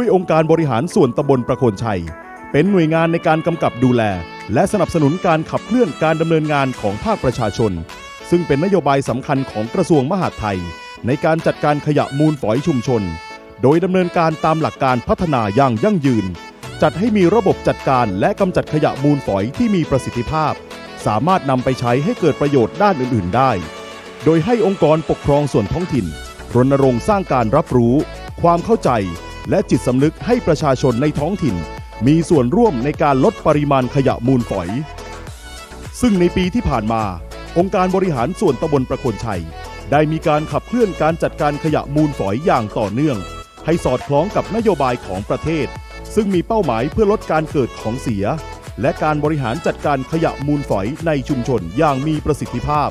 ด้วยองค์การบริหารส่วนตำบลประโคนชัย เป็นหน่วยงานในการกำกับดูแล และสนับสนุนการขับเคลื่อนการดำเนินงานของภาคประชาชน ซึ่งเป็นนโยบายสำคัญของกระทรวงมหาดไทย ในการจัดการขยะมูลฝอยชุมชน โดยดำเนินการตามหลักการพัฒนาอย่างยั่งยืน จัดให้มีระบบจัดการและกำจัดขยะมูลฝอยที่มีประสิทธิภาพ สามารถนำไปใช้ให้เกิดประโยชน์ด้านอื่น ๆ ได้ โดยให้องค์กรปกครองส่วนท้องถิ่นรณรงค์สร้างการรับรู้ ความเข้าใจ และจิตสำนึกให้ประชาชนในท้องถิ่น มีส่วนร่วมในการลดปริมาณขยะมูลฝอย ซึ่งในปีที่ผ่านมา องค์การบริหารส่วนตำบลประโคนชัย ได้มีการขับเคลื่อนการจัดการขยะมูลฝอยอย่างต่อเนื่อง ให้สอดคล้องกับนโยบายของประเทศ ซึ่งมีเป้าหมายเพื่อลดการเกิดของเสีย และการบริหารจัดการขยะมูลฝอยในชุมชนอย่างมีประสิทธิภาพ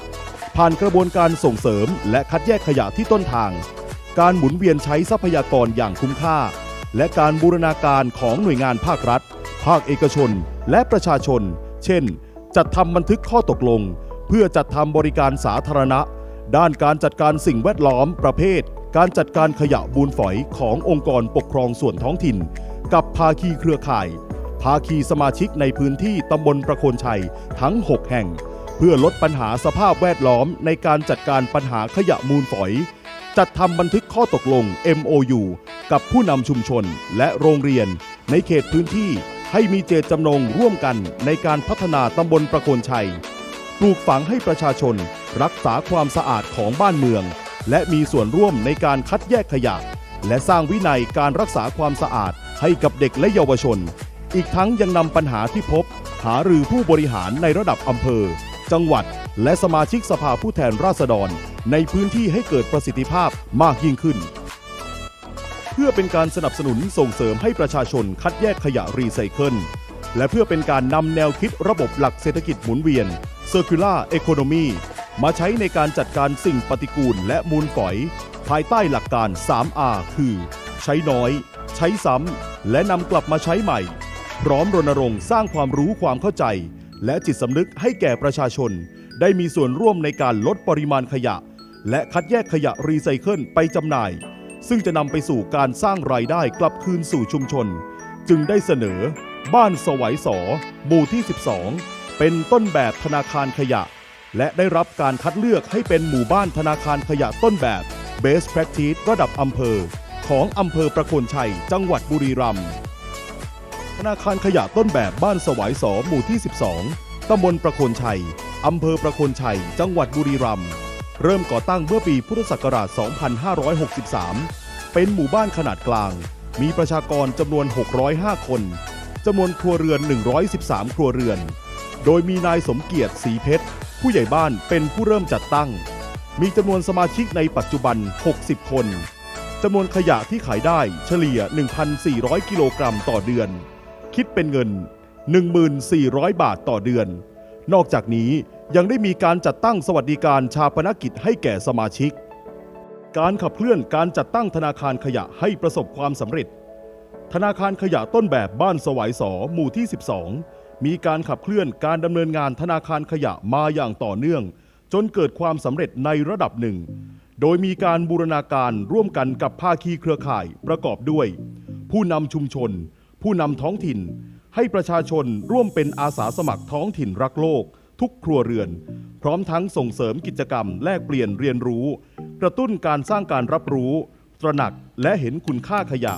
ผ่านกระบวนการส่งเสริมและคัดแยกขยะที่ต้นทาง การหมุนเวียนใช้ทรัพยากรอย่างคุ้มค่า และการบูรณาการของหน่วยงานภาครัฐ ภาคเอกชน และประชาชน เช่น จัดทำบันทึกข้อตกลง เพื่อจัดทำบริการสาธารณะ ด้านการจัดการสิ่งแวดล้อมประเภท การจัดการขยะมูลฝอยขององค์กรปกครองส่วนท้องถิ่น กับภาคีเครือข่าย ภาคีสมาชิกในพื้นที่ตำบลประโคนชัยทั้ง 6 แห่ง เพื่อลดปัญหาสภาพแวดล้อมในการจัดการปัญหาขยะมูลฝอย จัดทำบันทึกข้อตกลง MOU กับผู้นำชุมชนและโรงเรียน ในเขตพื้นที่ให้มีเจตจำนงร่วมกันในการพัฒนาตำบลประโคนชัย ปลูกฝังให้ประชาชน รักษาความสะอาดของบ้านเมือง และมีส่วนร่วมในการคัดแยกขยะ และสร้างวินัยการรักษาความสะอาดให้กับเด็กและเยาวชน อีกทั้งยังนำปัญหาที่พบ หารือผู้บริหารในระดับอำเภอ จังหวัด และสมาชิกสภาผู้แทนราษฎร ในพื้นที่ให้เกิดประสิทธิภาพมากยิ่งขึ้น เพื่อเป็นการสนับสนุนส่งเสริมให้ประชาชนคัดแยกขยะรีไซเคิลและเพื่อเป็นการนำแนวคิดระบบหลักเศรษฐกิจหมุนเวียน Circular Economy มาใช้ในการจัดการสิ่งปฏิกูลและมูลฝอย ภายใต้หลักการ 3R คือ ใช้น้อย ใช้ซ้ำ และนำกลับมาใช้ใหม่ พร้อมรณรงค์สร้างความรู้ความเข้าใจ และจิตสำนึกให้แก่ประชาชน ได้มีส่วนร่วมในการลดปริมาณขยะ และคัดแยกขยะรีไซเคิลไปจำหน่าย ซึ่งจะนำไปสู่การสร้างรายได้กลับคืนสู่ชุมชน จึงได้เสนอ บ้านสวัยสอหมู่ที่ 12 เป็นต้นแบบธนาคารขยะ และได้รับการคัดเลือกให้เป็นหมู่บ้านธนาคารขยะต้นแบบ Best Practice ระดับอำเภอ ของอำเภอประโคนชัย จังหวัดบุรีรัมย์ธนาคารขยะต้นแบบบ้านสวายสอหมู่ที่ 12 ตำบลประโคนชัย อำเภอประโคนชัย จังหวัดบุรีรัมย์ เริ่มก่อตั้งเมื่อปีพุทธศักราช 2563 เป็นหมู่บ้านขนาดกลาง มีประชากรจำนวน 605 คนจำนวนครัวเรือน 113 ครัวเรือน โดยมีนายสมเกียรติศรีเพชร ผู้ใหญ่บ้านเป็นผู้เริ่มจัดตั้ง มีจำนวนสมาชิกในปัจจุบัน 60 คนจำนวนขยะที่ขายได้เฉลี่ย 1,400 กิโลกรัมต่อเดือน คิดเป็นเงิน 1,400 บาทต่อเดือน นอกจากนี้ ยังได้มีการจัดตั้งสวัสดิการชาปนกิจให้แก่สมาชิก การขับเคลื่อนการจัดตั้งธนาคารขยะให้ประสบความสำเร็จ ธนาคารขยะต้นแบบบ้านสวายสอหมู่ที่ 12 มีการขับเคลื่อนการดำเนินงานธนาคารขยะมาอย่างต่อเนื่อง จนเกิดความสำเร็จในระดับหนึ่ง โดยมีการบูรณาการร่วมกันกับภาคีเครือข่ายประกอบด้วย ผู้นำชุมชน ผู้นำท้องถิ่น ให้ประชาชนร่วมเป็นอาสาสมัครท้องถิ่นรักโลก ทุกครัวเรือน พร้อมทั้งส่งเสริมกิจกรรมแลกเปลี่ยนเรียนรู้ กระตุ้นการสร้างการรับรู้ ตระหนักและเห็นคุณค่าขยะ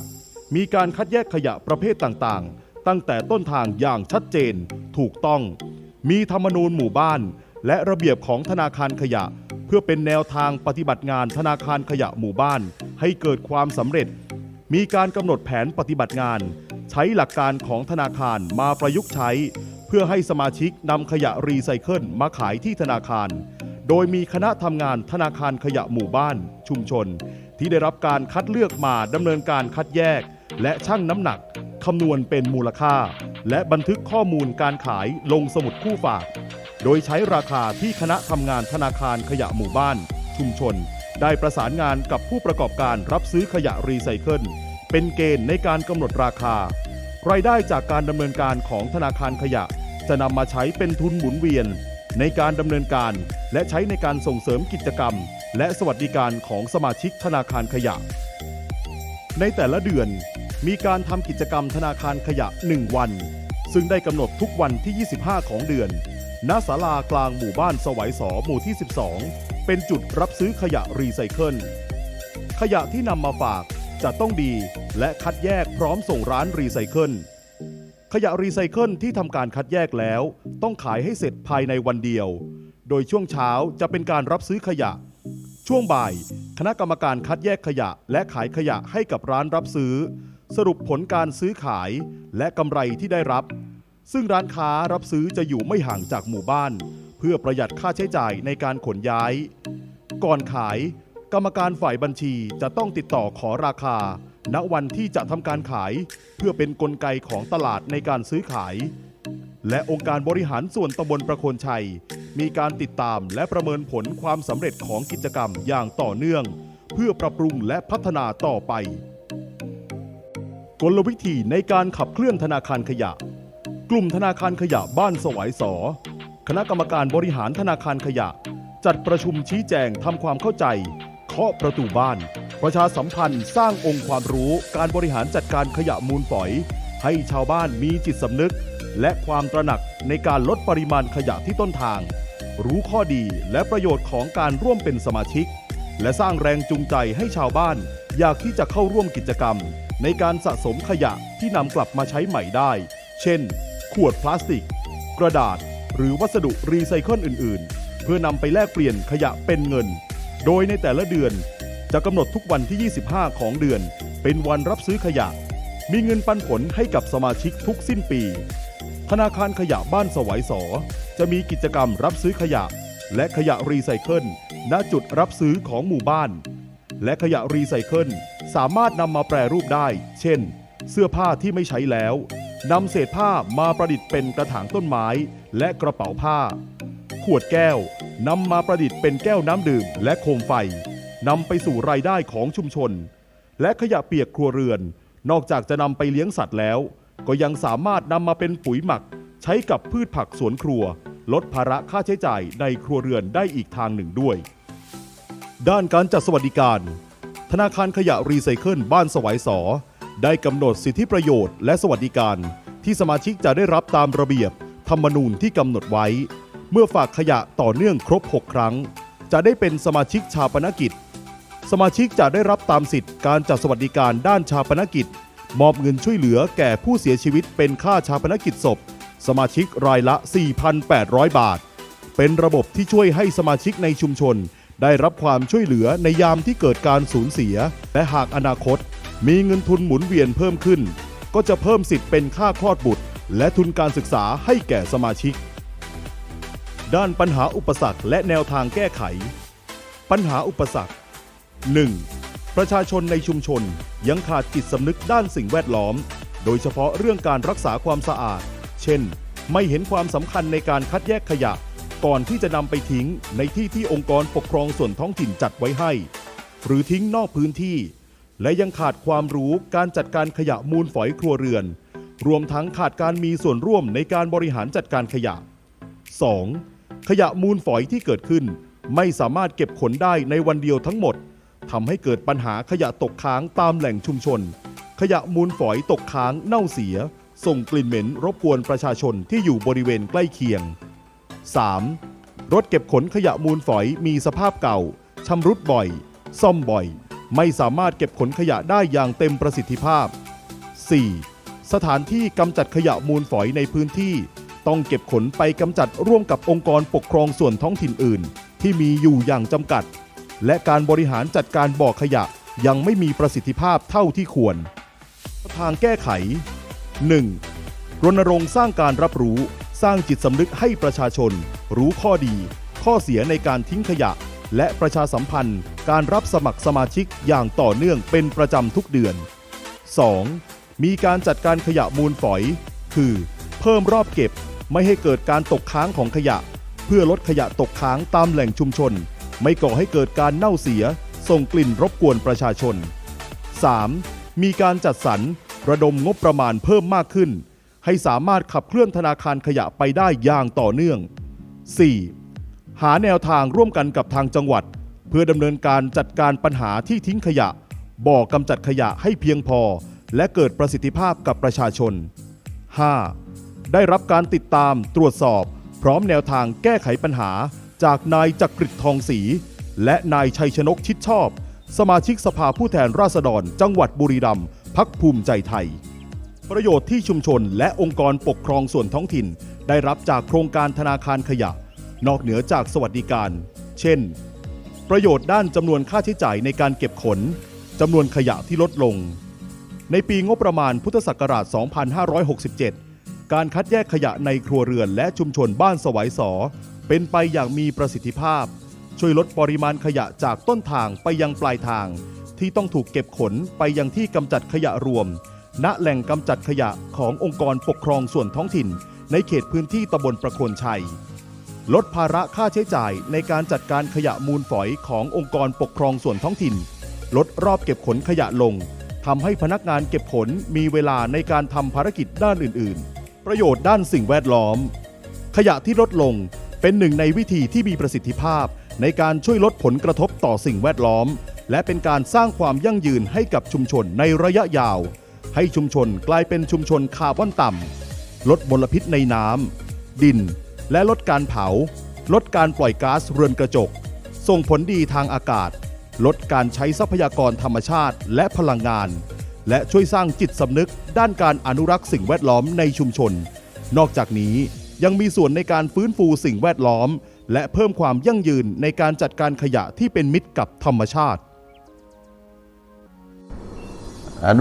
มีการคัดแยกขยะประเภทต่างๆ ตั้งแต่ต้นทางอย่างชัดเจน ถูกต้อง มีธรรมนูญหมู่บ้าน และระเบียบของธนาคารขยะ เพื่อเป็นแนวทางปฏิบัติงานธนาคารขยะหมู่บ้าน ให้เกิดความสำเร็จ มีการกำหนดแผนปฏิบัติงาน ใช้หลักการของธนาคารมาประยุกต์ใช้ พื่อให้สมาชิกนำขยะรีไซเคิลมาขายที่ธนาคาร โดยมีคณะทำงานธนาคารขยะหมู่บ้าน ชุมชน ที่ได้รับการคัดเลือกมาดำเนินการคัดแยก และชั่งน้ำหนักคำนวณเป็นมูลค่า และบันทึกข้อมูลการขายลงสมุดคู่ฝาก โดยใช้ราคาที่คณะทำงานธนาคารขยะหมู่บ้าน ชุมชน ได้ประสานงานกับผู้ประกอบการรับซื้อขยะรีไซเคิลเป็นเกณฑ์ในการกำหนดราคารายได้จากการดำเนินการของธนาคารขยะ จะนำมาใช้เป็นทุนหมุนเวียน ในการดำเนินการ และใช้ในการส่งเสริมกิจกรรม และสวัสดิการของสมาชิกธนาคารขยะ ในแต่ละเดือนมีการทำกิจกรรมธนาคารขยะ 1 วัน ซึ่งได้กำหนดทุกวันที่ 25 ของเดือน ณ ศาลากลางหมู่บ้านสวัยสอหมู่ที่ 12 เป็นจุดรับซื้อขยะรีไซเคิล ขยะที่นำมาฝากจะต้องดีและคัดแยกพร้อมส่งร้านรีไซเคิล ขยะรีไซเคิลที่ทำการคัดแยกแล้ว ต้องขายให้เสร็จภายในวันเดียว โดยช่วงเช้าจะเป็นการรับซื้อขยะ ช่วงบ่าย คณะกรรมการคัดแยกขยะ และขายขยะให้กับร้านรับซื้อ สรุปผลการซื้อขายและกำไรที่ได้รับ ซึ่งร้านค้ารับซื้อจะอยู่ไม่ห่างจากหมู่บ้าน เพื่อประหยัดค่าใช้จ่ายในการขนย้าย ก่อนขาย กรรมการฝ่ายบัญชีจะต้องติดต่อขอราคา ณวันที่จะทำการขายเพื่อเป็นนกลไกของตลาดในการซื้อขาย และองค์การบริหารส่วนตำบลประโคนชัย มีการติดตามและประเมินผลความสำเร็จของกิจกรรมอย่างต่อเนื่อง เพื่อปรับปรุงและพัฒนาต่อไป กลวิธีในการขับเคลื่อนธนาคารขยะ กลุ่มธนาคารขยะบ้านสวายสอคณะกรรมการบริหารธนาคารขยะ จัดประชุมชี้แจงทำความเข้าใจเคาะประตูบ้าน ประชาสัมพันธ์สร้างองค์ความรู้การบริหารจัดการขยะมูลฝอย ให้ชาวบ้านมีจิตสำนึก และความตระหนักในการลดปริมาณขยะที่ต้นทาง รู้ข้อดีและประโยชน์ของการร่วมเป็นสมาชิก และสร้างแรงจูงใจให้ชาวบ้าน อยากที่จะเข้าร่วมกิจกรรม ในการสะสมขยะที่นำกลับมาใช้ใหม่ได้ เช่น ขวดพลาสติก กระดาษ หรือวัสดุรีไซเคิลอื่น ๆ เพื่อนำไปแลกเปลี่ยนขยะเป็นเงิน โดยในแต่ละเดือน จะกำหนดทุกวันที่ 25 ของเดือน เป็นวันรับซื้อขยะ มีเงินปันผลให้กับสมาชิกทุกสิ้นปี ธนาคารขยะบ้านสวัยสอจะมีกิจกรรมรับซื้อขยะ และขยะรีไซเคิลณจุดรับซื้อของหมู่บ้าน และขยะรีไซเคิลสามารถนำมาแปรรูปได้ เช่น เสื้อผ้าที่ไม่ใช้แล้วนำเศษผ้ามาประดิษฐ์เป็นกระถางต้นไม้ และกระเป๋าผ้า ขวดแก้วนำมาประดิษฐ์เป็นแก้วน้ำดื่มและโคมไฟ นำไปสู่รายได้ของชุมชน และขยะเปียกครัวเรือน นอกจากจะนำไปเลี้ยงสัตว์แล้ว ก็ยังสามารถนำมาเป็นปุ๋ยหมัก ใช้กับพืชผักสวนครัว ลดภาระค่าใช้จ่ายในครัวเรือนได้อีกทางหนึ่งด้วย ด้านการจัดสวัสดิการ ธนาคารขยะรีไซเคิลบ้านสวัยสอได้กำหนดสิทธิประโยชน์และสวัสดิการ ที่สมาชิกจะได้รับตามระเบียบ ธรรมนูญที่กำหนดไว้ เมื่อฝากขยะต่อเนื่องครบ 6 ครั้ง จะได้เป็นสมาชิกชาปนกิจ สมาชิกจะได้รับตามสิทธิ์การจัดสวัสดิการด้านชาปนกิจ มอบเงินช่วยเหลือแก่ผู้เสียชีวิตเป็นค่าชาปนกิจศพ สมาชิกรายละ 4,800 บาท เป็นระบบที่ช่วยให้สมาชิกในชุมชน ได้รับความช่วยเหลือในยามที่เกิดการสูญเสีย และหากอนาคต มีเงินทุนหมุนเวียนเพิ่มขึ้น ก็จะเพิ่มสิทธิ์เป็นค่าคลอดบุตร และทุนการศึกษาให้แก่สมาชิก ด้านปัญหาอุปสรรคและแนวทางแก้ไข ปัญหาอุปสรรค 1. ประชาชนในชุมชนยังขาดจิตสำนึกด้านสิ่งแวดล้อม โดยเฉพาะเรื่องการรักษาความสะอาด เช่น ไม่เห็นความสำคัญในการคัดแยกขยะ ก่อนที่จะนำไปทิ้งในที่ที่องค์กรปกครองส่วนท้องถิ่นจัดไว้ให้ หรือทิ้งนอกพื้นที่ และยังขาดความรู้การจัดการขยะมูลฝอยครัวเรือน รวมทั้งขาดการมีส่วนร่วมในการบริหารจัดการขยะ 2. ขยะมูลฝอยที่เกิดขึ้น ไม่สามารถเก็บขนได้ในวันเดียวทั้งหมด ทำให้เกิดปัญหาขยะตกค้างตามแหล่งชุมชน ขยะมูลฝอยตกค้างเน่าเสีย ส่งกลิ่นเหม็นรบกวนประชาชนที่อยู่บริเวณใกล้เคียง 3. รถเก็บขนขยะมูลฝอยมีสภาพเก่าชำรุดบ่อย ซ่อมบ่อย ไม่สามารถเก็บขนขยะได้อย่างเต็มประสิทธิภาพ 4. สถานที่กำจัดขยะมูลฝอยในพื้นที่ ต้องเก็บขนไปกำจัดร่วมกับองค์กรปกครองส่วนท้องถิ่นอื่น ที่มีอยู่อย่างจำกัด และการบริหารจัดการบ่อขยะยังไม่มีประสิทธิภาพเท่าที่ควร ทางแก้ไข 1. รณรงค์สร้างการรับรู้ สร้างจิตสำนึกให้ประชาชน รู้ข้อดี ข้อเสียในการทิ้งขยะ และประชาสัมพันธ์ การรับสมัครสมาชิกอย่างต่อเนื่องเป็นประจำทุกเดือน 2. มีการจัดการขยะมูลฝอย คือ เพิ่มรอบเก็บไม่ให้เกิดการตกค้างของขยะ เพื่อลดขยะตกค้างตามแหล่งชุมชน ไม่ก่อให้เกิดการเน่าเสีย ส่งกลิ่นรบกวนประชาชน 3. มีการจัดสรรระดมงบประมาณเพิ่มมากขึ้น ให้สามารถขับเคลื่อนธนาคารขยะไปได้อย่างต่อเนื่อง 4. หาแนวทางร่วมกันกับทางจังหวัด เพื่อดำเนินการจัดการปัญหาที่ทิ้งขยะ บ่อกำจัดขยะให้เพียงพอ และเกิดประสิทธิภาพกับประชาชน 5. ได้รับการติดตามตรวจสอบ พร้อมแนวทางแก้ไขปัญหา จากนายจักริดทองศรีและนายชัยชนกชิดชอบ สมาชิกสภาผู้แทนราษฎร จังหวัดบุรีรัมย์พักภูมิใจไทย ประโยชน์ที่ชุมชนและองค์กรปกครองส่วนท้องถิ่น ได้รับจากโครงการธนาคารขยะ นอกเหนือจากสวัสดิการ เช่น ประโยชน์ด้านจำนวนค่าใช้จ่ายในการเก็บขนจำนวนขยะที่ลดลง ในปีงบประมาณพุทธศักราช 2567 การคัดแยกขยะในครัวเรือนและชุมชนบ้านสวัยสอ เป็นไปอย่างมีประสิทธิภาพ ช่วยลดปริมาณขยะจากต้นทางไปยังปลายทาง ที่ต้องถูกเก็บขนไปยังที่กำจัดขยะรวม ณแหล่งกำจัดขยะขององค์กรปกครองส่วนท้องถิ่น ในเขตพื้นที่ตำบลประโคนชัย ลดภาระค่าใช้จ่ายในการจัดการขยะมูลฝอยขององค์กรปกครองส่วนท้องถิ่น ลดรอบเก็บขนขยะลงทำให้พนักงานเก็บขนมีเวลาในการทำภารกิจด้านอื่น ๆ ประโยชน์ด้านสิ่งแวดล้อม ขยะที่ลดลง เป็นหนึ่งในวิธีที่มีประสิทธิภาพ ในการช่วยลดผลกระทบต่อสิ่งแวดล้อม และเป็นการสร้างความยั่งยืนให้กับชุมชนในระยะยาว ให้ชุมชนกลายเป็นชุมชนคาร์บอนต่ำลดมลพิษในน้ำดิน และลดการเผา ลดการปล่อยก๊าซเรือนกระจก ส่งผลดีทางอากาศ ลดการใช้ทรัพยากรธรรมชาติและพลังงาน และช่วยสร้างจิตสำนึกด้านการอนุรักษ์สิ่งแวดล้อมในชุมชน นอกจากนี้ ยังมีส่วนในการฟื้นฟูสิ่งแวดล้อม และเพิ่มความยั่งยืนในการจัดการขยะที่เป็นมิตรกับธรรมชาติ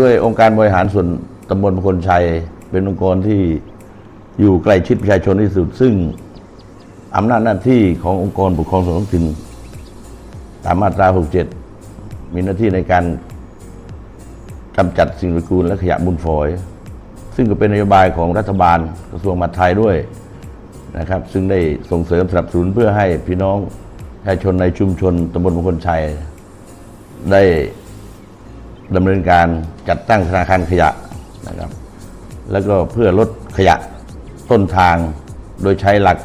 ด้วยองค์การบริหารส่วนตำบลพลชัย เป็นองค์กรที่อยู่ใกล้ชิดประชาชนที่สุด ซึ่งอำนาจหน้าที่ขององค์กรปกครองส่วนท้องถิ่นตามมาตรา 67 มีหน้าที่ในการกำจัดสิ่งปฏิกูลและขยะมูลฝอย ซึ่งก็เป็นนโยบายของรัฐบาลกระทรวงมหาดไทยด้วย นะครับ ซึ่งได้ส่งเสริมสนับสนุนเพื่อให้พี่น้องประชาชนในชุมชนตำบลพลชัย ได้ดำเนินการจัดตั้งธนาคารขยะนะครับ แล้วก็เพื่อลดขยะต้นทางโดยใช้หลัก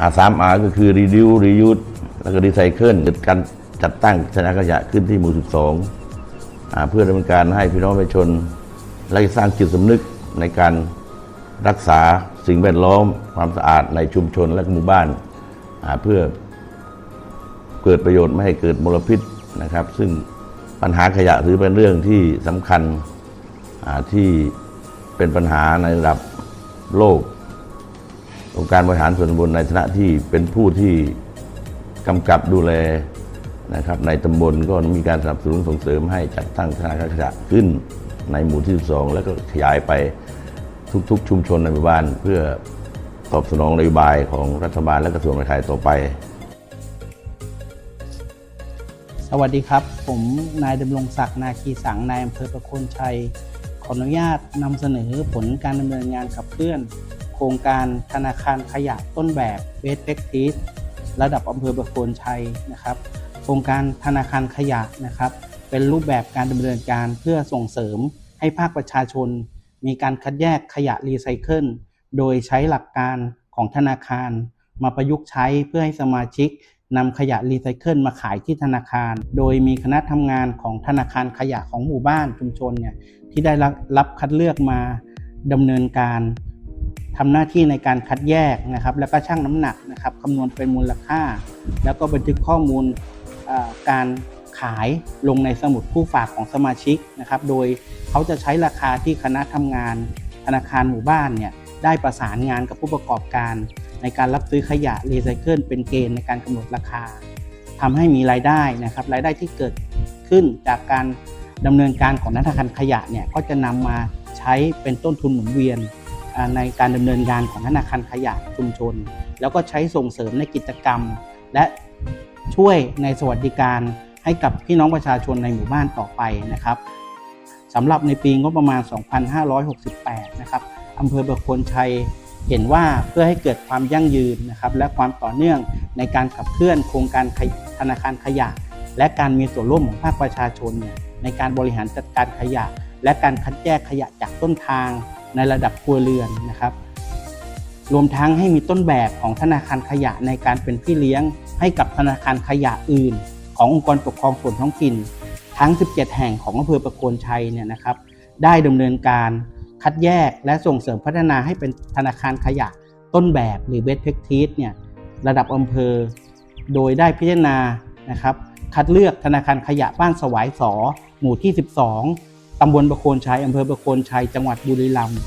อาสามอาก็คือ reduce reuse แล้วก็ recycle เกิดการจัดตั้งธนาคารขยะขึ้นที่หมู่ 12อ่าเพื่อดำเนินการให้พี่น้องประชาชนและสร้างจิตสำนึกในการรักษา สิ่งแวดล้อมความสะอาดในชุมชนและหมู่บ้านาเพื่อเกิดประโยชน์ไม่ให้เกิดมลพิษนะครับ ซึ่งปัญหาขยะถือเป็นเรื่องที่สำคัญที่เป็นปัญหาในระดับโลกองค์การบริหารส่วนตำบลในฐานะที่เป็นผู้ที่กำกับดูแลนะครับ ในตำบลก็มีการสนับสนุนส่งเสริมให้จัดตั้งธนาคารขยะขึ้นในหมู่ที่ 12 แล้วก็ขยายไป ทุกๆ ชุมชนในหมู่บ้านเพื่อตอบสนองนโยบายของรัฐบาลและกระทรวงมหาดไทยต่อไป สวัสดีครับ ผมนายดำรงศักดิ์นาคีสังนายอำเภอประโคนชัย ขออนุญาตนำเสนอผลการดำเนินงานขับเคลื่อน โครงการธนาคารขยะต้นแบบเวสเ c กทีสระดับอำเภอประโคนชัยนะครับ โครงการธนาคารขยะนะครับ เป็นรูปแบบการดำเนินการเพื่อส่งเสริมให้ภาคประชาชน มีการคัดแยกขยะรีไซเคิลโดยใช้หลักการของธนาคาร มาประยุกต์ใช้เพื่อให้สมาชิกนำขยะรีไซเคิลมาขายที่ธนาคาร โดยมีคณะทำงานของธนาคารขยะของหมู่บ้านชุมชนเนี่ยที่ได้รับคัดเลือกมาดำเนินการทำหน้าที่ในการคัดแยกนะครับ แล้วก็ชั่งน้ำหนักนะครับคำนวณเป็นมูลค่า แล้วก็บันทึกข้อมูลการ ขายลงในสมุดผู้ฝากของสมาชิกนะครับ โดยเขาจะใช้ราคาที่คณะทำงาน ธนาคารหมู่บ้านเนี่ยได้ประสานงานกับผู้ประกอบการ ในการรับซื้อขยะรีไซเคิลเป็นเกณฑ์ในการกำหนดราคาทำให้มีรายได้นะครับ รายได้ที่เกิดขึ้นจากการดำเนินการของธนาคารขยะเนี่ยก็จะนำมาใช้เป็นต้นทุนหมุนเวียนในการดำเนินงานของธนาคารขยะชุมชน แล้วก็ใช้ส่งเสริมในกิจกรรม และช่วยในสวัสดิการ ให้กับพี่น้องประชาชนในหมู่บ้านต่อไปนะครับสำหรับในปีงบประมาณ 2568 นะครับอำเภอประโคนชัยเห็นว่าเพื่อให้เกิดความยั่งยืนนะครับและความต่อเนื่องในการขับเคลื่อนโครงการธนาคารขยะ และการมีส่วนร่วมของภาคประชาชนเนี่ยในการบริหารจัดการขยะ และการคัดแยกขยะจากต้นทางในระดับครัวเรือนนะครับ รวมทั้งให้มีต้นแบบของธนาคารขยะในการเป็นพี่เลี้ยง ให้กับธนาคารขยะอื่น ขององค์กรปกครองส่วนท้องถิ่น ทั้ง 17 แห่งของอำเภอประโคนชัยเนี่ยนะครับ ได้ดำเนินการคัดแยกและส่งเสริมพัฒนาให้เป็นธนาคารขยะต้นแบบหรือ best practice เนี่ยระดับอำเภอ โดยได้พิจารณานะครับคัดเลือกธนาคารขยะบ้านสวายสอหมู่ที่ 12 ตำบลประโคนชัยอำเภอประโคนชัย จังหวัดบุรีรัมย์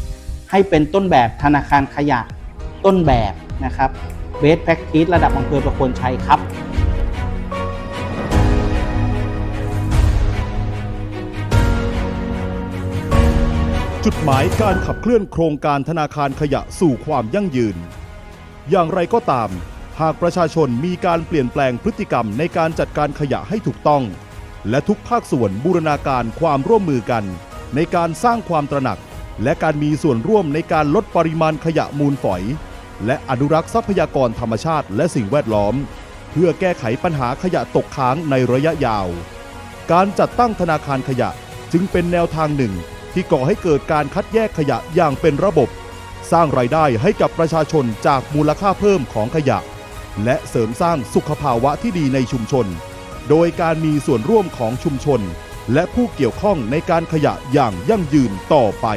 ให้เป็นต้นแบบธนาคารขยะต้นแบบนะครับ best practice ระดับอำเภอประโคนชัยครับ จุดหมายการขับเคลื่อนโครงการธนาคารขยะสู่ความยั่งยืน อย่างไรก็ตาม หากประชาชนมีการเปลี่ยนแปลงพฤติกรรมในการจัดการขยะให้ถูกต้อง และทุกภาคส่วนบูรณาการความร่วมมือกัน ในการสร้างความตระหนัก และการมีส่วนร่วมในการลดปริมาณขยะมูลฝอย และอนุรักษ์ทรัพยากรธรรมชาติและสิ่งแวดล้อม เพื่อแก้ไขปัญหาขยะตกค้างในระยะยาว การจัดตั้งธนาคารขยะจึงเป็นแนวทางหนึ่ง ที่ก่อให้เกิดการคัดแยกขยะอย่างเป็นระบบ สร้างรายได้ให้กับประชาชนจากมูลค่าเพิ่มของขยะ และเสริมสร้างสุขภาวะที่ดีในชุมชน โดยการมีส่วนร่วมของชุมชน และผู้เกี่ยวข้องในการขยะอย่างยั่งยืนต่อไป